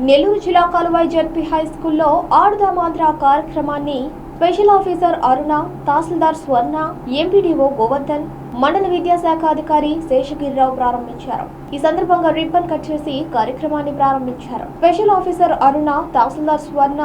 నెల్లూరు జిల్లా కాలువాయి ZP high స్కూల్లో ఆడుదామాంధ్ర కార్యక్రమాన్ని special officer Aruna tahsildar Swarna MPDO Govardhan మండల విద్యాశాఖ అధికారి శేషగిరిరావు ప్రారంభించారు. ఈ సందర్భంగా రిబ్బన్ కట్ చేసి కార్యక్రమాన్ని ప్రారంభించారు. Special officer Aruna tahsildar Swarna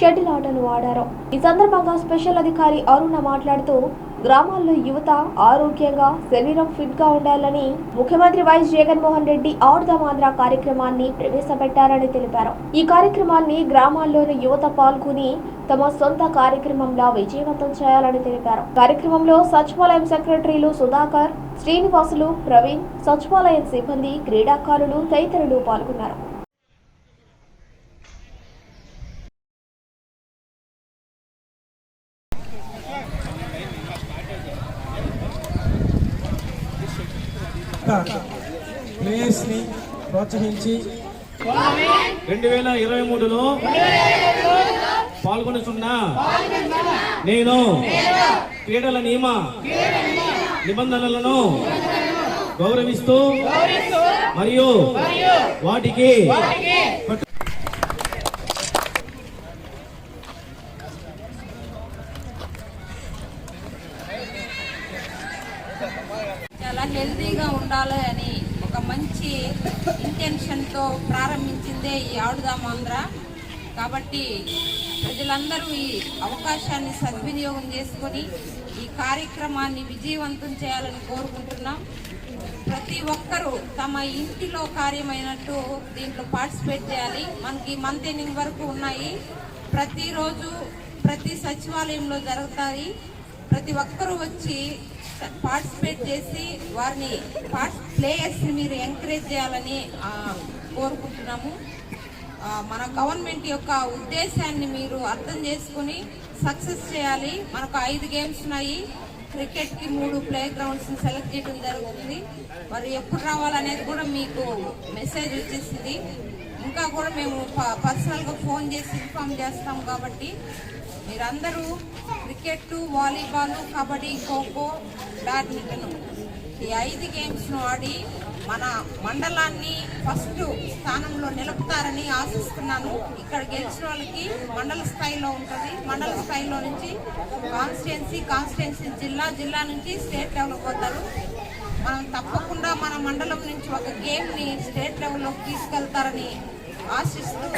shuttle ఆటలు ఆడారు. ఈ సందర్భంగా స్పెషల్ అధికారి అరుణ మాట్లాడుతూ గ్రామాల్లో యువత ఆరోగ్యంగా శరీరం ఫిట్గా ఉండాలని ముఖ్యమంత్రి వైఎస్ జగన్మోహన్ రెడ్డి ఆడుదామాంధ్ర కార్యక్రమాన్ని ప్రవేశపెట్టారని తెలిపారు. ఈ కార్యక్రమాన్ని గ్రామాల్లోని యువత పాల్గొని తమ సొంత కార్యక్రమంలా విజయవంతం చేయాలని తెలిపారు. కార్యక్రమంలో సచివాలయం సెక్రటరీలు సుధాకర్ శ్రీనివాసులు ప్రవీణ్ సచివాలయం సిబ్బంది క్రీడాకారులు తదితరులు పాల్గొన్నారు. ప్లేయర్స్ని ప్రోత్సహించి రెండు వేల ఇరవై మూడులో పాల్గొనుచున్న నేను క్రీడల నియమ నిబంధనలను గౌరవిస్తూ మరియు వాటికి హెల్తీగా ఉండాలి అని ఒక మంచి ఇంటెన్షన్తో ప్రారంభించిందే ఈ ఆడుదాం ఆంధ్ర కాబట్టి ప్రజలందరూ ఈ అవకాశాన్ని సద్వినియోగం చేసుకొని ఈ కార్యక్రమాన్ని విజయవంతం చేయాలని కోరుకుంటున్నాం. ప్రతి ఒక్కరూ తమ ఇంటిలో కార్యమైనట్టు దీంట్లో పార్టిసిపేట్ చేయాలి. మనకి మంత్ ఎండింగ్ వరకు ఉన్నాయి. ప్రతిరోజు ప్రతి సచివాలయంలో జరుగుతాయి. ప్రతి ఒక్కరూ వచ్చి పార్టిసిపేట్ చేసి వారిని ప్లేయర్స్ని మీరు ఎంకరేజ్ చేయాలని కోరుకుంటున్నాము. మన గవర్నమెంట్ యొక్క ఉద్దేశాన్ని మీరు అర్థం చేసుకుని సక్సెస్ చేయాలి. మనకు ఐదు గేమ్స్ ఉన్నాయి. క్రికెట్కి మూడు ప్లే గ్రౌండ్స్ని సెలెక్ట్ చేయడం జరుగుతుంది. మరి ఎప్పుడు రావాలనేది కూడా మీకు మెసేజ్ వచ్చేసింది. ఇంకా కూడా మేము ప- పర్సనల్గా ఫోన్ చేసి ఇన్ఫామ్ చేస్తాం కాబట్టి మీరందరూ cricket volleyball kabaddi kho kho badminton ఈ ఐదు గేమ్స్ను ఆడి మన మండలాన్ని ఫస్ట్ స్థానంలో నిలుపుతారని ఆశిస్తున్నాను. ఇక్కడ గెలిచిన వాళ్ళకి మండల స్థాయిలో ఉంటుంది. మండల స్థాయిలో నుంచి కాన్స్టిట్యున్సీ కాన్స్టిట్యున్సీ జిల్లా జిల్లా నుంచి స్టేట్ లెవెల్కి పోతారు. మనం తప్పకుండా మన మండలం నుంచి ఒక గేమ్ని స్టేట్ లెవెల్లోకి తీసుకెళ్తారని ఆశిస్తూ